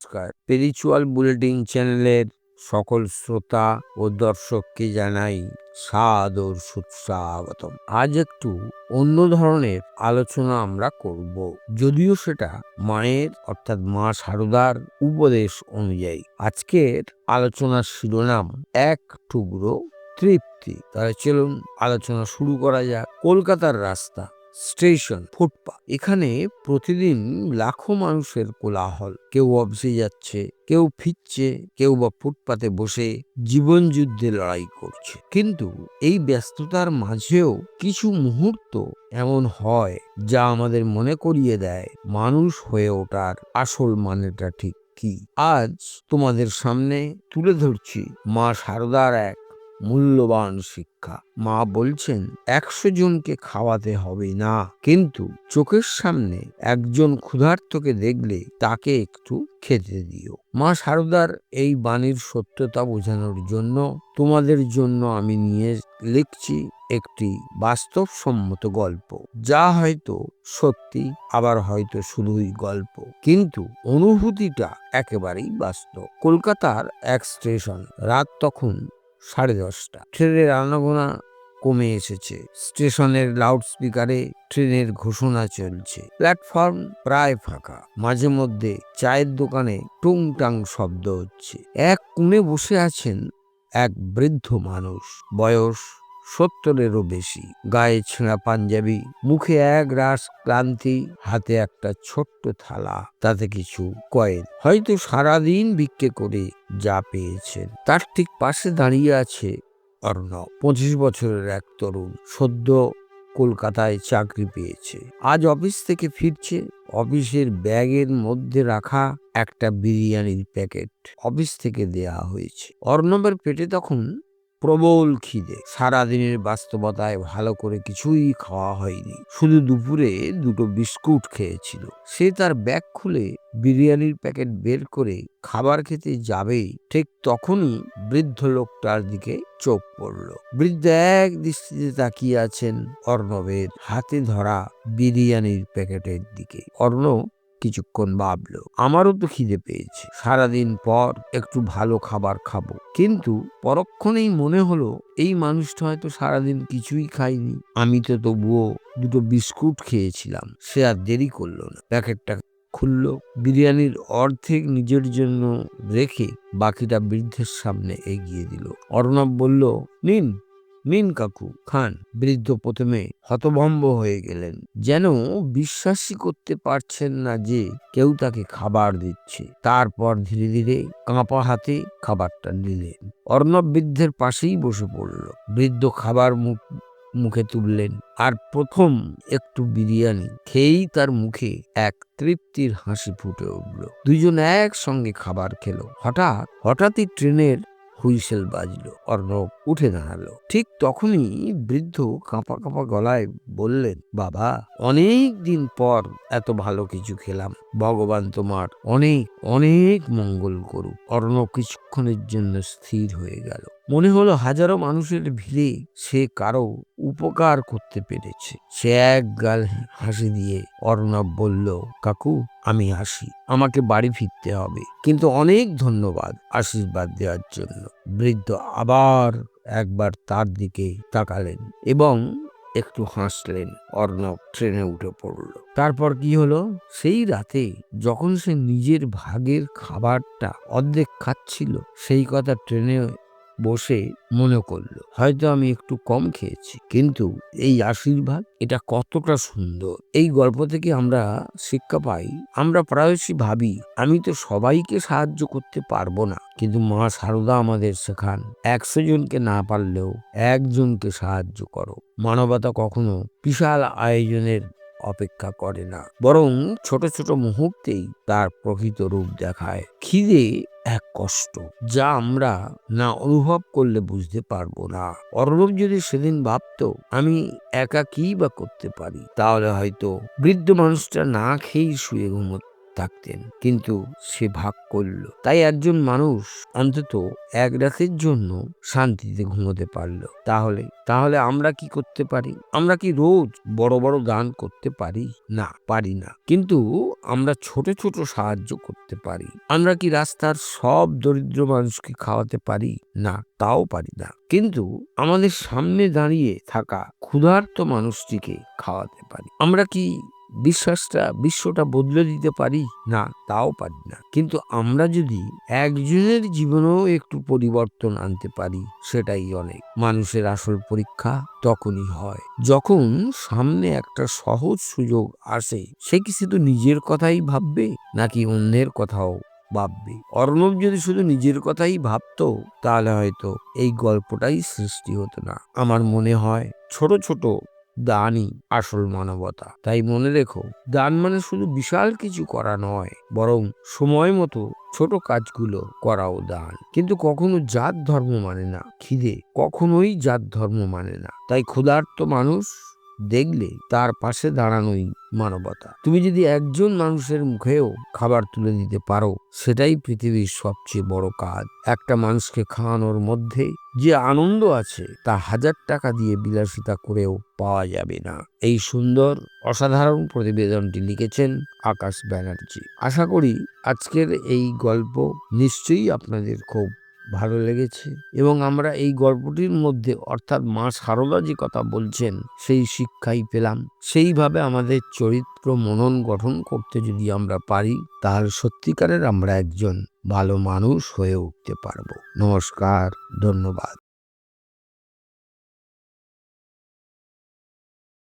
নমস্কার। Spiritual bulletin চ্যানেলের সকল শ্রোতা ও দর্শককে জানাই সাদর সুস্বাগতম। আজ একটু অন্য ধরনের আলোচনা আমরা করব। যদিও সেটা মায়ের অর্থাৎ মা সারদার উপদেশ অনুযায়ী। আজকের আলোচনার শিরোনাম এক টুকরো তৃপ্তি। তাহলে চলুন আলোচনা শুরু করা যাক। কলকাতার রাস্তা। স্টেশন ফুটপাথ এখানে প্রতিদিন লাখো মানুষের কোলাহল। কেউ অফিসে যাচ্ছে, কেউ ফিরছে, কেউ বা ফুটপাতে বসে জীবন যুদ্ধে লড়াই করছে। কিন্তু এই ব্যস্ততার মাঝেও কিছু মুহূর্ত এমন হয় যা আমাদের মনে করিয়ে দেয় মানুষ হয়ে ওঠার আসল মানেটা ঠিক কি। আজ তোমাদের সামনে তুলে ধরছি মা শারদার এক মূল্যবান শিক্ষা। মা বলছেন, একশো জনকে খাওয়াতে হবে না। কিন্তু চোখের সামনে একজন ক্ষুধার্তকে দেখলে তাকে একটু খেতে দিও। মা সারদার এই বাণীর সত্যতা বোঝানোর জন্য তোমাদের জন্য আমি নিয়ে লিখছি একটি বাস্তবসম্মত গল্প। যা হয়তো সত্যি, আবার হয়তো শুধুই গল্প। কিন্তু অনুভূতিটা একেবারেই বাস্তব। কলকাতার এক স্টেশন রাত তখন সাড়ে দশটা। ট্রেনের আনাগোনা কমে এসেছে। স্টেশনের লাউড স্পিকারে ট্রেনের ঘোষণা চলছে। প্ল্যাটফর্ম প্রায় ফাঁকা। মাঝে মধ্যে চায়ের দোকানে টুংটাং শব্দ হচ্ছে। এক কোণে বসে আছেন এক বৃদ্ধ মানুষ। বয়স সত্তরেরও বেশি। গায়ে ছেঁড়া পাঞ্জাবি, মুখে এক রাস ক্লান্তি, হাতে একটা ছোট্ট থালা, তাতে কিছু কয়েন। হয়তো সারাদিন ভিক্ষে করে যা পেয়েছেন। তার ঠিক পাশে দাঁড়িয়ে আছে অর্ণব। পঁচিশ বছরের এক তরুণ, সদ্য কলকাতায় চাকরি পেয়েছে। আজ অফিস থেকে ফিরছে। অফিসের ব্যাগের মধ্যে রাখা একটা বিরিয়ানির প্যাকেট অফিস থেকে দেয়া হয়েছে। অর্ণবের পেটে তখন প্রবল খিদে। সারাদিনের বাস্তবতায় ভালো করে কিছুই খাওয়া হয়নি। শুধু দুপুরে দুটো বিস্কুট খেয়েছিল। সে তার ব্যাগ খুলে বিরিয়ানির প্যাকেট বের করে খাবার খেতে যাবেই। ঠিক তখনই বৃদ্ধ লোকটার দিকে চোখ পড়ল। বৃদ্ধ এক দৃষ্টিতে তাকিয়ে আছেন অর্ণবের হাতে ধরা বিরিয়ানির প্যাকেটের দিকে। অর্ণব কিছুক্ষণ ভাবলো, আমারও তো খিদে পেয়েছে। সারাদিন পর একটু ভালো খাবার খাব। কিন্তু পরক্ষণেই মনে হলো, এই মানুষটা হয়তো সারাদিন কিছুই খায়নি। আমি তো তবুও দুটো বিস্কুট খেয়েছিলাম, সে আর দেরি করল না। প্যাকেটটা খুলল, বিরিয়ানির অর্ধেক নিজের জন্য রেখে বাকিটা বৃদ্ধের সামনে এগিয়ে দিল। অর্ণব বলল, নিন। নিন কাকু খান বৃদ্ধ প্রথমে হতভম্ব হয়ে গেলেন। যেন বিশ্বাসই করতে পারছেন না যে কেউ তাকে খাবার দিচ্ছে। তারপর ধীরে ধীরে কাঁপা হাতে খাবারটা নিলেন। অর্ণব বৃদ্ধের পাশেই বসে পড়ল। বৃদ্ধ খাবার মুখ মুখে তুললেন আর প্রথম একটু বিরিয়ানি খেয়েই তার মুখে এক তৃপ্তির হাসি ফুটে উঠল। দুজন একসঙ্গে খাবার খেলো। হঠাৎ, হঠাৎই ট্রেনের হুইসেল বাজল অর্ণব উঠে দাঁড়াল। ঠিক তখনই বৃদ্ধ কাঁপা কাঁপা গলায় বললেন, বাবা, অনেক দিন পর এত ভালো কিছু খেলাম। ভগবান তোমার অনেক অনেক মঙ্গল করুক। অর্ণব কিছুক্ষণের জন্য স্থির হয়ে গেল। মনে হলো হাজারো মানুষের ভিড়ে সে কারও উপকার করতে পেরেছে। সে এক গাল হাসি দিয়ে অর্ণব বলল, কাকু, আমি আসি আমাকে বাড়ি ফিরতে হবে। কিন্তু অনেক ধন্যবাদ আশীর্বাদ দেওয়ার জন্য। বৃদ্ধ আবার একবার তার দিকে তাকালেন এবং একটু হাসলেন। অর্ণব ট্রেনে উঠে পড়ল। তারপর কি হলো? সেই রাতে যখন সে নিজের ভাগের খাবারটা অর্ধেক খাচ্ছিল, সেই কথা ট্রেনে বসে মনে করল, হয়তো আমি একটু কম খেয়েছি, কিন্তু এই আশীর্বাদ, এটা কতটা সুন্দর। এই গল্প থেকে আমরা শিক্ষা পাই, আমরা প্রায়শই ভাবি, আমি তো সবাইকে সাহায্য করতে পারব না। কিন্তু মা সারদা আমাদের শেখান, একশো জনকে না পারলেও একজনকে সাহায্য করো। মানবতা কখনো বিশাল আয়োজনের অপেক্ষা করে না, বরং ছোট ছোট মুহূর্তেই তার প্রকৃত রূপ দেখায়। খিদে এক কষ্ট, যা আমরা না অনুভব করলে বুঝতে পারব না। অর্ণব যদি সেদিন ভাবত, আমি একা কি বা করতে পারি, তাহলে হয়তো বৃদ্ধ মানুষটা না খেয়েই শুয়ে ঘুমত। থাকতেন, কিন্তু সে ভাগ করল। তাই একজন মানুষ অন্তত এক রাতের জন্য শান্তিতে ঘুমোতে পারল। তাহলে তাহলে আমরা কি করতে পারি? আমরা কি রোজ বড় বড় দান করতে পারি? না পারি না। কিন্তু আমরা ছোট ছোট সাহায্য করতে পারি। আমরা কি রাস্তার সব দরিদ্র মানুষকে খাওয়াতে পারি? না, তাও পারি না। কিন্তু আমাদের সামনে দাঁড়িয়ে থাকা ক্ষুধার্ত মানুষটিকে খাওয়াতে পারি। আমরা কি বিশ্বাসটা, বিশ্বটা বদলে দিতে পারি? না, তাও পারি না। কিন্তু আমরা যদি একজনের জীবনেও একটু পরিবর্তন আনতে পারি, সেটাই অনেক। মানুষের আসল পরীক্ষা তখনই হয়। যখন সামনে একটা সহজ সুযোগ আসে, সে কি শুধু নিজের কথাই ভাববে, নাকি অন্যের কথাও ভাববে? অর্ণব যদি শুধু নিজের কথাই ভাবতো, তাহলে হয়তো এই গল্পটাই সৃষ্টি হতো না। আমার মনে হয়, ছোট ছোট দানই আসল মানবতা। তাই মনে রেখো, দান মানে শুধু বিশাল কিছু করা নয়, বরং সময় মতো ছোট কাজগুলো করাও দান। কিন্তু কখনো জাত ধর্ম মানে না, খিদে কখনোই জাত ধর্ম মানে না। তাই ক্ষুধার্ত মানুষ দেখলে তার পাশে দাঁড়ানোই মানবতা। তুমি যদি একজন মানুষের মুখেও খাবার তুলে দিতে পারো, সেটাই পৃথিবীর সবচেয়ে বড় কাজ। একটা মানুষকে খাওয়ানোর মধ্যে যে আনন্দ আছে, তা হাজার টাকা দিয়ে বিলাসিতা করেও পাওয়া যাবে না। এই সুন্দর, অসাধারণ প্রতিবেদনটি লিখেছেন আকাশ ব্যানার্জি। আশা করি আজকের এই গল্প নিশ্চয়ই আপনাদের খুব ভালো লেগেছে এবং আমরা এই গল্পটির মধ্যে, অর্থাৎ মা সারদা যে কথা বলছেন, সেই শিক্ষাই পেলাম। সেইভাবে আমাদের চরিত্র মনন গঠন করতে যদি আমরা পারি, তাহলে সত্যিকারের আমরা একজন ভালো মানুষ হয়ে উঠতে পারব। নমস্কার, ধন্যবাদ।